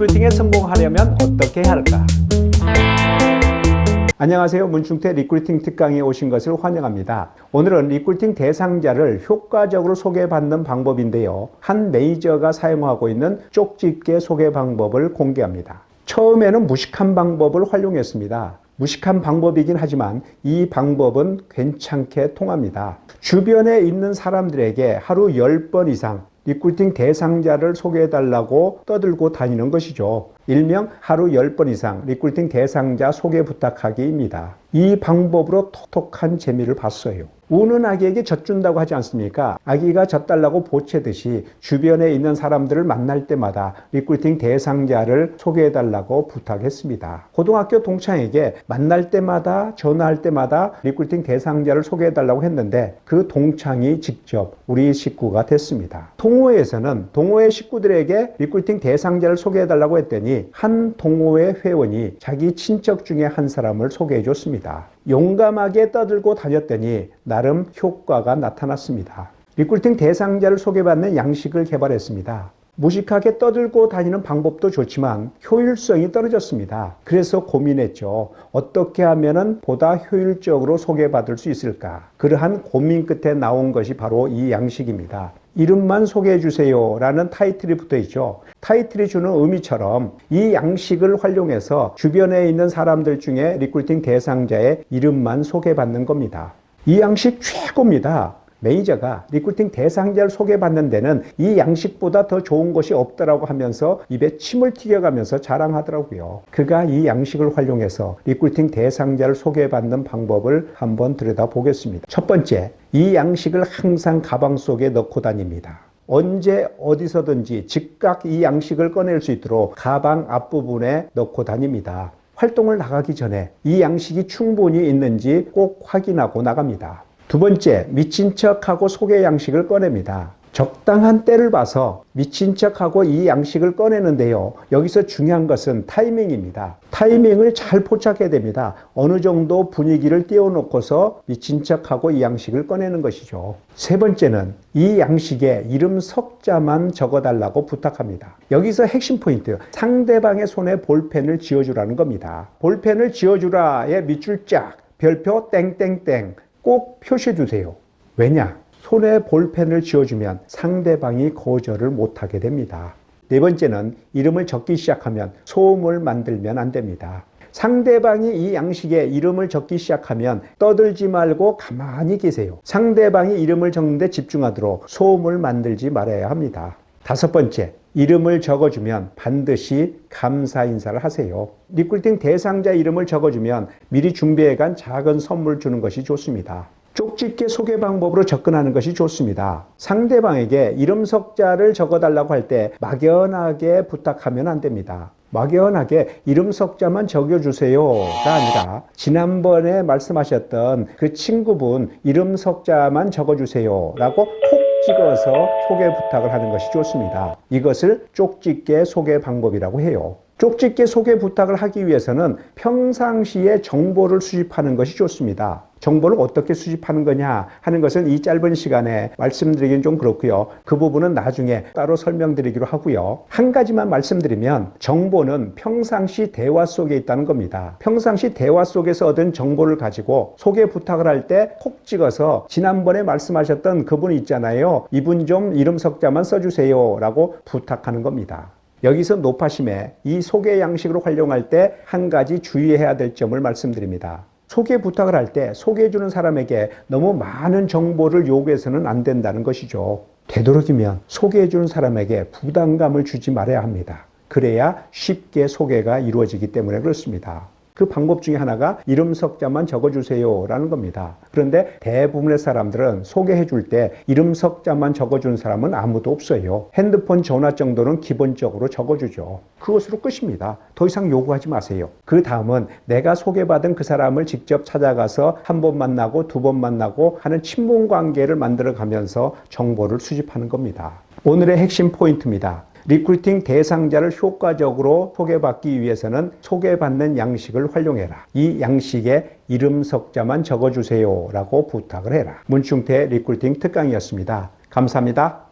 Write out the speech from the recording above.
리크루팅에 성공하려면 어떻게 해야 할까? 안녕하세요. 문충태 리크루팅 특강에 오신 것을 환영합니다. 오늘은 리크루팅 대상자를 효과적으로 소개받는 방법인데요. 한 메이저가 사용하고 있는 쪽집게 소개 방법을 공개합니다. 처음에는 무식한 방법을 활용했습니다. 무식한 방법이긴 하지만 이 방법은 괜찮게 통합니다. 주변에 있는 사람들에게 하루 10번 이상 리크루팅 대상자를 소개해 달라고 떠들고 다니는 것이죠. 일명 하루 10번 이상 리크루팅 대상자 소개 부탁하기입니다. 이 방법으로 톡톡한 재미를 봤어요. 우는 아기에게 젖준다고 하지 않습니까? 아기가 젖달라고 보채듯이 주변에 있는 사람들을 만날 때마다 리크루팅 대상자를 소개해달라고 부탁했습니다. 고등학교 동창에게 만날 때마다 전화할 때마다 리크루팅 대상자를 소개해달라고 했는데 그 동창이 직접 우리 식구가 됐습니다. 동호회에서는 동호회 식구들에게 리크루팅 대상자를 소개해달라고 했더니 한 동호회 회원이 자기 친척 중에 한 사람을 소개해 줬습니다. 용감하게 떠들고 다녔더니 나름 효과가 나타났습니다. 리크루팅 대상자를 소개받는 양식을 개발했습니다. 무식하게 떠들고 다니는 방법도 좋지만 효율성이 떨어졌습니다. 그래서 고민했죠. 어떻게 하면 보다 효율적으로 소개받을 수 있을까? 그러한 고민 끝에 나온 것이 바로 이 양식입니다. 이름만 소개해 주세요 라는 타이틀이 붙어 있죠. 타이틀이 주는 의미처럼 이 양식을 활용해서 주변에 있는 사람들 중에 리크루팅 대상자의 이름만 소개받는 겁니다. 이 양식 최고입니다. 매니저가 리크루팅 대상자를 소개받는 데는 이 양식보다 더 좋은 것이 없더라고 하면서 입에 침을 튀겨가면서 자랑하더라고요. 그가 이 양식을 활용해서 리크루팅 대상자를 소개받는 방법을 한번 들여다보겠습니다. 첫 번째, 이 양식을 항상 가방 속에 넣고 다닙니다. 언제 어디서든지 즉각 이 양식을 꺼낼 수 있도록 가방 앞부분에 넣고 다닙니다. 활동을 나가기 전에 이 양식이 충분히 있는지 꼭 확인하고 나갑니다. 두 번째, 미친 척하고 소개 양식을 꺼냅니다. 적당한 때를 봐서 미친 척하고 이 양식을 꺼내는데요. 여기서 중요한 것은 타이밍입니다. 타이밍을 잘 포착해야 됩니다. 어느 정도 분위기를 띄워놓고서 미친 척하고 이 양식을 꺼내는 것이죠. 세 번째는 이 양식에 이름 석자만 적어달라고 부탁합니다. 여기서 핵심 포인트, 상대방의 손에 볼펜을 쥐어주라는 겁니다. 볼펜을 쥐어주라의 밑줄 짝, 별표 땡땡땡 꼭 표시해 주세요. 왜냐? 손에 볼펜을 쥐어주면 상대방이 거절을 못하게 됩니다. 네 번째는 이름을 적기 시작하면 소음을 만들면 안 됩니다. 상대방이 이 양식에 이름을 적기 시작하면 떠들지 말고 가만히 계세요. 상대방이 이름을 적는데 집중하도록 소음을 만들지 말아야 합니다. 다섯 번째, 이름을 적어주면 반드시 감사 인사를 하세요. 리크루팅 대상자 이름을 적어주면 미리 준비해간 작은 선물 주는 것이 좋습니다. 쪽집게 소개 방법으로 접근하는 것이 좋습니다. 상대방에게 이름 석자를 적어달라고 할 때 막연하게 부탁하면 안 됩니다. 막연하게 이름 석자만 적어주세요가 아니라 지난번에 말씀하셨던 그 친구분 이름 석자만 적어주세요라고 콕 찍어서 소개 부탁을 하는 것이 좋습니다. 이것을 쪽집게 소개 방법이라고 해요. 쪽집게 소개 부탁을 하기 위해서는 평상시에 정보를 수집하는 것이 좋습니다. 정보를 어떻게 수집하는 거냐 하는 것은 이 짧은 시간에 말씀드리긴 좀 그렇고요. 그 부분은 나중에 따로 설명드리기로 하고요. 한 가지만 말씀드리면 정보는 평상시 대화 속에 있다는 겁니다. 평상시 대화 속에서 얻은 정보를 가지고 소개 부탁을 할 때 콕 찍어서 지난번에 말씀하셨던 그분 있잖아요. 이분 좀 이름 석자만 써주세요 라고 부탁하는 겁니다. 여기서 높아심에 이 소개 양식으로 활용할 때 한 가지 주의해야 될 점을 말씀드립니다. 소개 부탁을 할 때 소개해주는 사람에게 너무 많은 정보를 요구해서는 안 된다는 것이죠. 되도록이면 소개해주는 사람에게 부담감을 주지 말아야 합니다. 그래야 쉽게 소개가 이루어지기 때문에 그렇습니다. 그 방법 중에 하나가 이름 석자만 적어주세요 라는 겁니다. 그런데 대부분의 사람들은 소개해 줄 때 이름 석자만 적어준 사람은 아무도 없어요. 핸드폰 전화 정도는 기본적으로 적어주죠. 그것으로 끝입니다. 더 이상 요구하지 마세요. 그 다음은 내가 소개받은 그 사람을 직접 찾아가서 한 번 만나고 두 번 만나고 하는 친분 관계를 만들어 가면서 정보를 수집하는 겁니다. 오늘의 핵심 포인트입니다. 리크루팅 대상자를 효과적으로 소개받기 위해서는 소개받는 양식을 활용해라. 이 양식에 이름 석자만 적어주세요. 라고 부탁을 해라. 문충태 리크루팅 특강이었습니다. 감사합니다.